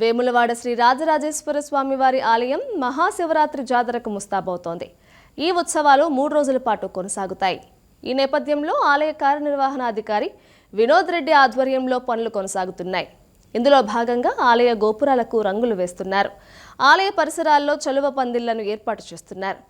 వేములవాడ శ్రీ రాజరాజేశ్వర స్వామి వారి ఆలయం మహాశివరాత్రి జాతరకు ముస్తాబవుతోంది. ఈ ఉత్సవాలు మూడు రోజుల పాటు కొనసాగుతాయి. ఈ నేపథ్యంలో ఆలయ కార్యనిర్వహణాధికారి వినోద్ రెడ్డి ఆధ్వర్యంలో పనులు కొనసాగుతున్నాయి. ఇందులో భాగంగా ఆలయ గోపురాలకు రంగులు వేస్తున్నారు. ఆలయ పరిసరాల్లో చలువ పందిళ్ళను ఏర్పాటు చేస్తున్నారు.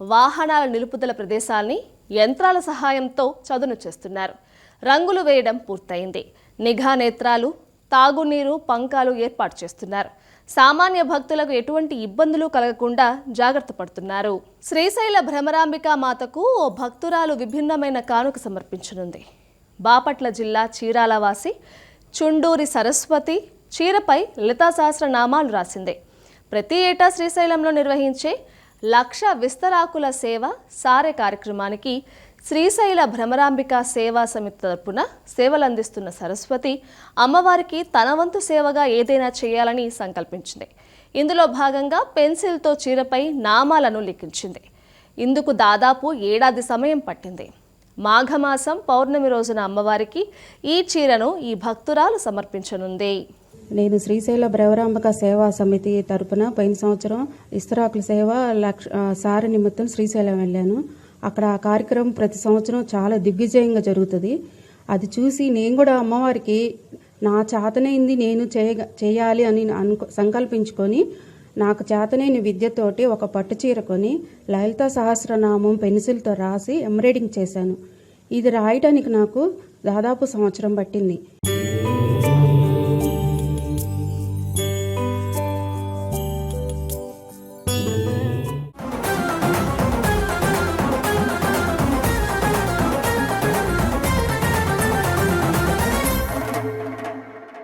వాహనాల నిలుపుదల ప్రదేశాల్ని యంత్రాల సహాయంతో చదును చేస్తున్నారు. రంగులు వేయడం పూర్తయింది. నిఘా నేత్రాలు తాగునీరు పంకాలు ఏర్పాటు చేస్తున్నారు. సామాన్య భక్తులకు ఎటువంటి ఇబ్బందులు కలగకుండా జాగ్రత్త పడుతున్నారు. శ్రీశైల భ్రమరాంబిక మాతకు ఓ భక్తురాలు విభిన్నమైన కానుక సమర్పించనుంది. బాపట్ల జిల్లా చీరాల వాసి చుండూరి సరస్వతి చీరపై లతా సహస్రనామాలు రాసింది. ప్రతి ఏటా శ్రీశైలంలో నిర్వహించే లక్ష విస్తరాకుల సేవ సారే కార్యక్రమానికి శ్రీశైల భ్రమరాంబిక సేవా సమితి తరపున సేవలందిస్తున్న సరస్వతి అమ్మవారికి తన వంతు సేవగా ఏదైనా చేయాలని సంకల్పించింది. ఇందులో భాగంగా పెన్సిల్తో చీరపై నామాలను లిఖించింది. ఇందుకు దాదాపు ఏడాది సమయం పట్టింది. మాఘమాసం పౌర్ణమి రోజున అమ్మవారికి ఈ చీరను ఈ భక్తురాలు సమర్పించనుంది. నేను శ్రీశైల బ్రవరాంబక సేవా సమితి తరపున పోయిన సంవత్సరం ఇస్తరాకుల సేవ లక్ష సారి నిమిత్తం శ్రీశైలం వెళ్ళాను. అక్కడ ఆ కార్యక్రమం ప్రతి సంవత్సరం చాలా దిగ్విజయంగా జరుగుతుంది. అది చూసి నేను కూడా అమ్మవారికి నా చేతనైంది నేను చేయ చేయాలి అని అనుకో సంకల్పించుకొని నాకు చేతనైన విద్యతోటి ఒక పట్టు చీర కొని లలిత సహస్రనామం పెన్సిల్తో రాసి ఎంబ్రాయిడింగ్ చేశాను. ఇది రాయటానికి నాకు దాదాపు సంవత్సరం పట్టింది.